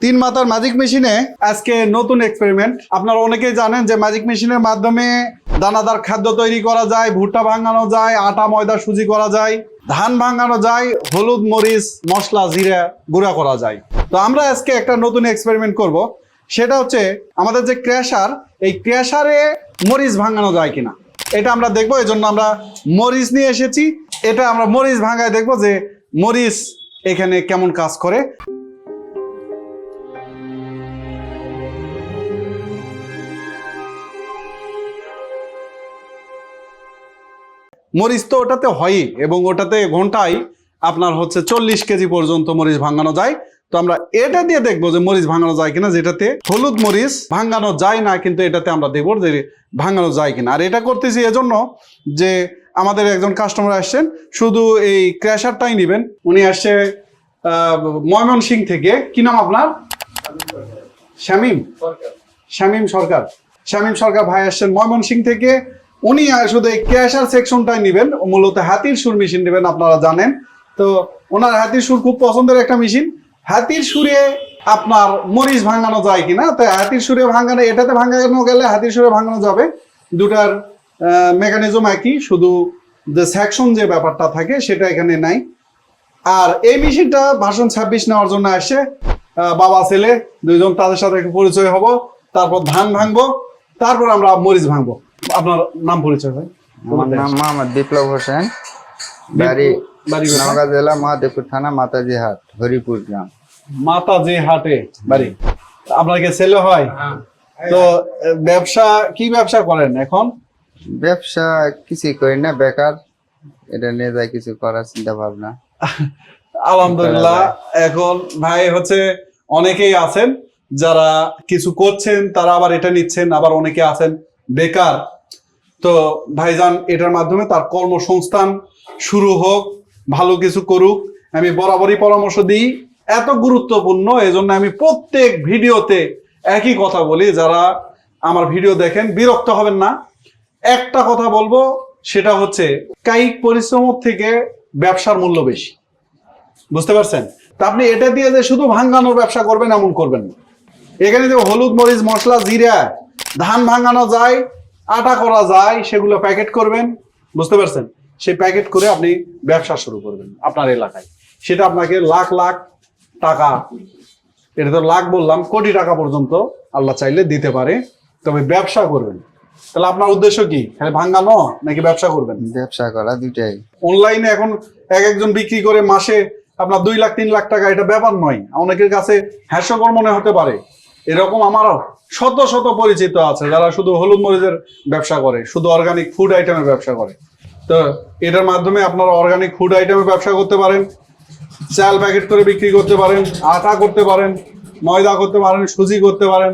তিন মাথার ম্যাজিক মেশিনে আজকে নতুন এক্সপেরিমেন্ট আপনারা অনেকেই জানেন যে ম্যাজিক মেশিনের মাধ্যমে দানাদার খাদ্য তৈরি করা যায়, ভুট্টা ভাঙানো যায়, আটা, ময়দা সুজি করা যায়, ধান ভাঙানো যায়, হলুদ, মরিচ, মশলা, জিরা গুঁড়া করা যায়। তো আমরা আজকে একটা নতুন এক্সপেরিমেন্ট করব। সেটা হচ্ছে আমাদের যে ক্র্যাশার, এই ক্র্যাশারে মরিচ ভাঙানো যায় কিনা। এটা আমরা দেখব এই জন্য আমরা মরিচ নিয়ে এসেছি। এটা আমরা মরিচ ভাঙায় দেখব যে মরিচ এখানে কেমন কাজ করে। মরিচ তো ওটাতে হয়ই এবং ওটাতে ঘন্টায় আপনার হচ্ছে চল্লিশ কেজি পর্যন্ত মরিচ ভাঙানো যায়। তো আমরা এটা দিয়ে দেখব যে মরিচ ভাঙানো যায় কিনা, যেটাতে হলুদ মরিচ ভাঙানো যায় না, কিন্তু এটাতে আমরা দেখব যে ভাঙানো যায় কিনা। আর এটা করতেছি এজন্য যে আমাদের একজন কাস্টমার আসছেন, শুধু এই ক্র্যাশারটাই নেবেন। উনি আসছে ময়মনসিং থেকে। কি নাম আপনার? শামীম। শামীম সরকার। শামীম সরকার ভাই আসছেন ময়মনসিং থেকে। উনি শুধু এই ক্যাশার সেকশনটাই নেবেন, মূলত হাতির সুর মেশিন নেবেন, আপনারা জানেন। তো ওনার হাতির সুর খুব পছন্দের একটা মেশিন হাতির সুরে আপনার মরিচ ভাঙানো যায় কিনা তাই হাতির সুরে ভাঙানো, এটাতে ভাঙানো গেলে হাতির সুরে ভাঙানো যাবে। দুটার মেকানিজম একই, শুধু যে সেকশন যে ব্যাপারটা থাকে, সেটা এখানে নাই। আর এই মেশিনটা ভাষণ ছাব্বিশ নেওয়ার জন্য আসছে। বাবা, ছেলে, দুইজন, তাদের সাথে পরিচয় হব, তারপর ধান ভাঙবো, তারপর আমরা মরিচ ভাঙবো। আপনার নাম পরিচয় ভাই? আমার নাম মোহাম্মদ বিপ্লব হোসেন। বাড়ি বাড়ি নওগাঁ জেলা মহাদেবপুর থানা মাতাজি হাট হরিপুর গ্রাম। মাতা যে হাটে বাড়ি। আপনার কি ছেলে হয়? তো ব্যবসা কি ব্যবসা করেন এখন? ব্যবসা কিছুই করি না বেকার। এটা নিয়ে যায় কিছু করার চিন্তা ভাবনা। আলহামদুলিল্লাহ এখন ভাই হচ্ছে অনেকেই আছেন যারা কিছু করছেন তারা আবার এটা নিচ্ছেন আবার অনেকে আছেন বেকার। তো ভাইজান, এটার মাধ্যমে তার কর্মসংস্থান শুরু হোক, ভালো কিছু করুক, আমি বরাবরই পরামর্শ দিই। এত গুরুত্বপূর্ণ, এজন্য আমি প্রত্যেক ভিডিওতে একই কথা বলি, যারা আমার ভিডিও দেখেন, বিরক্ত হবেন না। একটা কথা বলব, সেটা হচ্ছে কায়িক পরিশ্রম থেকে ব্যবসার মূল্য বেশি। বুঝতে পারছেন? তা আপনি এটা দিয়ে যে শুধু ভাঙ্গানোর ব্যবসা করবেন, এমন করবেন না। এখানে যে হলুদ মরিচ মশলা, জিরা, ধান ভাঙানো যায় আটা করা যায় সেগুলো প্যাকেট করবেন বুঝতে পারছেন? সেই প্যাকেট করে আপনি ব্যবসা শুরু করবেন আপনার এলাকায়। সেটা আপনাকে লাখ লাখ টাকা এটা তো লাখ বললাম কোটি টাকা পর্যন্ত আল্লাহ চাইলে দিতে পারে তবে ব্যবসা করবেন। তাহলে আপনার উদ্দেশ্য কি? খালি ভাঙ্গানো নাকি ব্যবসা করবেন? ব্যবসা করা দুটাই অনলাইনে এখন এক একজন বিক্রি করে মাসে আপনার দুই লাখ তিন লাখ টাকা এটা ব্যাপার নয়। অনেকের কাছে হাস্যকর মনে হতে পারে। এরকম আমারও শত শত পরিচিত আছে যারা শুধু হলুদ মরিচের ব্যবসা করে, শুধু অর্গানিক ফুড আইটেমের ব্যবসা করে। তো এটার মাধ্যমে আপনারা অর্গানিক ফুড আইটেমের ব্যবসা করতে পারেন, চাল প্যাকেট করে বিক্রি করতে পারেন, আটা করতে পারেন, ময়দা করতে পারেন, সুজি করতে পারেন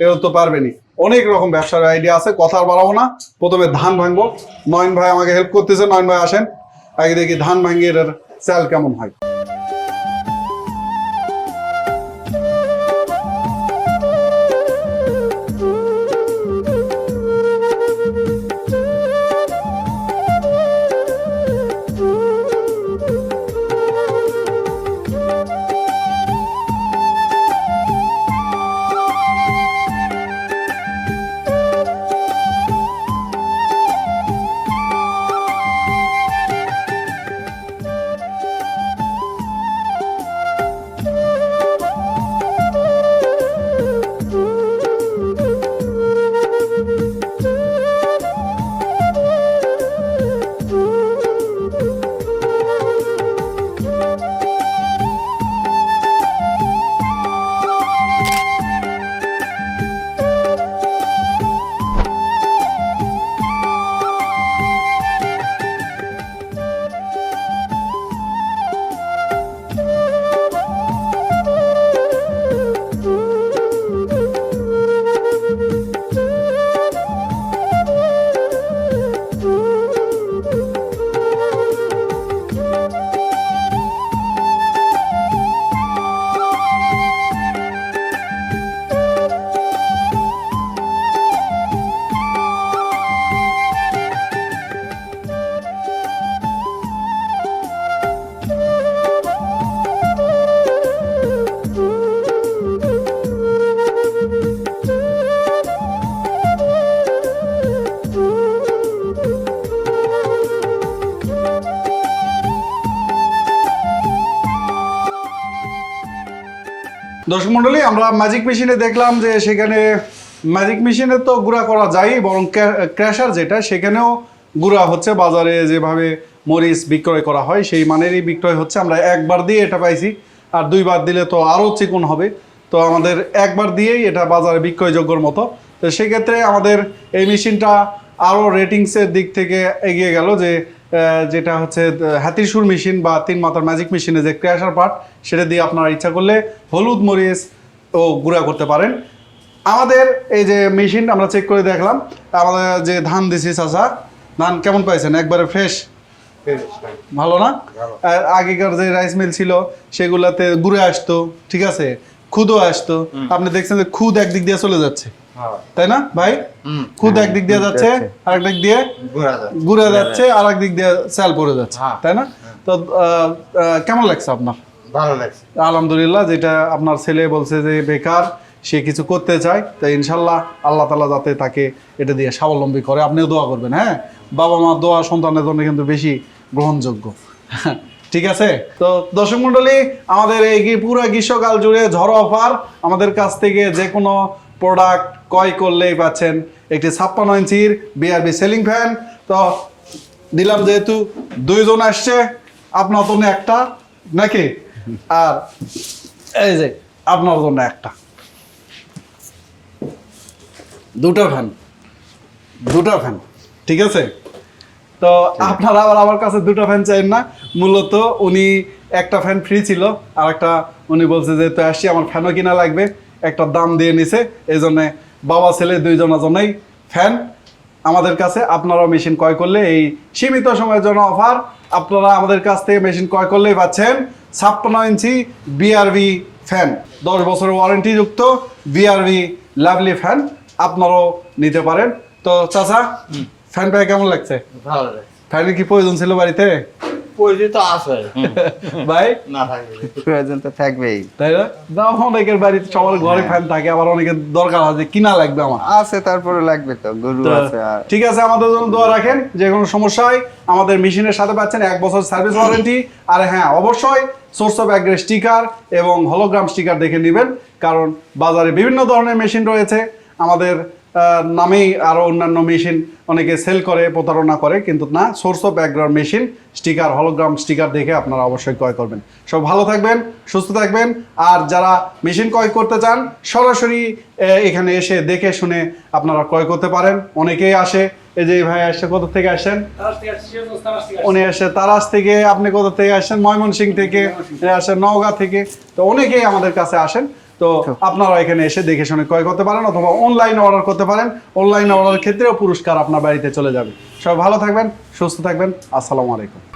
এও তো পারবেনই। অনেক রকম ব্যবসার আইডিয়া আছে, কথা বাড়াবো না। প্রথমে ধান ভাঙবো। নয়ন ভাই আমাকে হেল্প করতেছে, নয়ন ভাই আসেন। আগে দেখি ধান ভাঙিয়ে এটার চাল কেমন হয়। দর্শক মন্ডলী, আমরা ম্যাজিক মেশিনে দেখলাম যে সেখানে ম্যাজিক মেশিনে তো গুঁড়া করা যায় বরং ক্র্যাশার যেটা, সেখানেও গুঁড়া হচ্ছে। বাজারে যেভাবে মরিচ বিক্রয় করা হয়, সেই মানেরই বিক্রয় হচ্ছে। আমরা একবার দিয়ে এটা পাইছি, আর দুইবার দিলে তো আরও চিকন হবে। তো আমাদের একবার দিয়েই এটা বাজারে বিক্রয়যোগ্যর মতো। তো সেক্ষেত্রে আমাদের এই মেশিনটা আরও রেটিংসের দিক থেকে এগিয়ে গেল যে যেটা হচ্ছে আহ, হাতির সুর মেশিন বা তিন মাথার ম্যাজিক মেশিনে যে ক্র্যাশার পার্ট সেটা দিয়ে আপনারা ইচ্ছা করলে হলুদ মরিচ ও গুঁড়া করতে পারেন। আমাদের এই যে মেশিন আমরা চেক করে দেখলাম আমাদের যে ধান দিছি চাষা ধান কেমন পাইছেন? একবারে ফ্রেশ ভালো না? আর আগেকার যে রাইস মিল ছিল সেগুলাতে গুঁড়ে আসতো ঠিক আছে? খুদও আসতো। আপনি দেখছেন যে খুদ একদিক দিয়ে চলে যাচ্ছে। তাই না ভাই? খুদ একদিক দিয়ে যাচ্ছে আরেক দিক দিয়ে ঘুরে যাচ্ছে। আর এক দিক দিয়ে সেল পড়ে যাচ্ছে হ্যাঁ। তাই না? তো আহ, আহ, কেমন লাগছে আপনার? ভালো লাগছে। আলহামদুলিল্লাহ যেটা আপনার ছেলে বলছে যে বেকার সে কিছু করতে চায় তাই ইনশাল্লাহ আল্লাহ তালা যাতে তাকে এটা দিয়ে স্বাবলম্বী করে। আপনিও দোয়া করবেন হ্যাঁ? বাবা মা দোয়া সন্তানের জন্য কিন্তু বেশি গ্রহণযোগ্য। ঠিক আছে? তো দর্শক মন্ডলী আমাদের এই পুরো গ্রীষ্মকাল জুড়ে ঝড় অফার আমাদের কাছ থেকে যে কোনো প্রোডাক্ট ক্রয় করলেই পাচ্ছেন একটি ছাপ্পান্ন ইঞ্চির বিআরবি সেলিং ফ্যান তো দিলাম যেহেতু দুইজন আসছে আপনার জন্য একটা নাকি? আর এই যে আপনার জন্য একটা। দুটো ফ্যান দুটো ফ্যান ঠিক আছে? তো আপনারা আবার আমার কাছে দুটো ফ্যান চাইেন না। মূলত উনি একটা ফ্যান ফ্রি ছিল আর একটা উনি বলছে যে তো আসছি আমার ফ্যানও কিনা লাগবে। একটা দাম দিয়ে নিছে এই জন্যে বাবা ছেলে দুইজনের জন্যই ফ্যান আমাদের কাছে আপনারাও মেশিন ক্রয় করলে এই সীমিত সময়ের জন্য অফার আপনারা আমাদের কাছ থেকে মেশিন ক্রয় করলেই পাচ্ছেন ছাপ্পান্ন ইঞ্চি বিআরবি ফ্যান দশ বছরের ওয়ারেন্টি যুক্ত বিআরবি লাভলি ফ্যান আপনারাও নিতে পারেন। তো চাচা ফ্যান পেয়ে কেমন লাগছে? ভালো লাগছে। ফ্যানের কি প্রয়োজন ছিল বাড়িতে? পরিচিত আছে। ভাই? না প্রয়োজন তো থাকবেই। তাই না? অনেকের বাড়িতে সবার ঘরে ফ্যান থাকে আবার অনেকের দরকার যে কিনা লাগবে আমার। আছে তারপরে লাগবে তো গরু আছে ঠিক আছে আমাদের জন্য দোয়া রাখেন যে কোনো সমস্যা হয় আমাদের মেশিনের সাথে পাচ্ছেন এক বছর সার্ভিস ওয়ারেন্টি আর হ্যাঁ অবশ্যই সোর্স অফ অ্যাগ্রের স্টিকার এবং হলোগ্রাম স্টিকার দেখে নেবেন কারণ বাজারে বিভিন্ন ধরনের মেশিন রয়েছে। আমাদের নামেই আরও অন্যান্য মেশিন অনেকে সেল করে প্রতারণা করে কিন্তু না source of background machine sticker hologram sticker দেখে আপনারা অবশ্যই ক্রয় করবেন। সব ভালো থাকবেন সুস্থ থাকবেন আর যারা মেশিন ক্রয় করতে চান সরাসরি এখানে এসে দেখে শুনে আপনারা ক্রয় করতে পারেন। অনেকেই আসে এই যে ভাই আসছে কোথা থেকে আসেন উনি আসে তারাস থেকে আপনি কোথা থেকে আসেন ময়মনসিং থেকে আসেন নওগাঁ থেকে। তো অনেকেই আমাদের কাছে আসেন। তো আপনারা এখানে এসে দেখে শুনে ক্রয় করতে পারেন অথবা অনলাইনে অর্ডার করতে পারেন। অনলাইনে অর্ডারের ক্ষেত্রেও পুরস্কার আপনার বাড়িতে চলে যাবে। সবাই ভালো থাকবেন সুস্থ থাকবেন। আসসালামু আলাইকুম।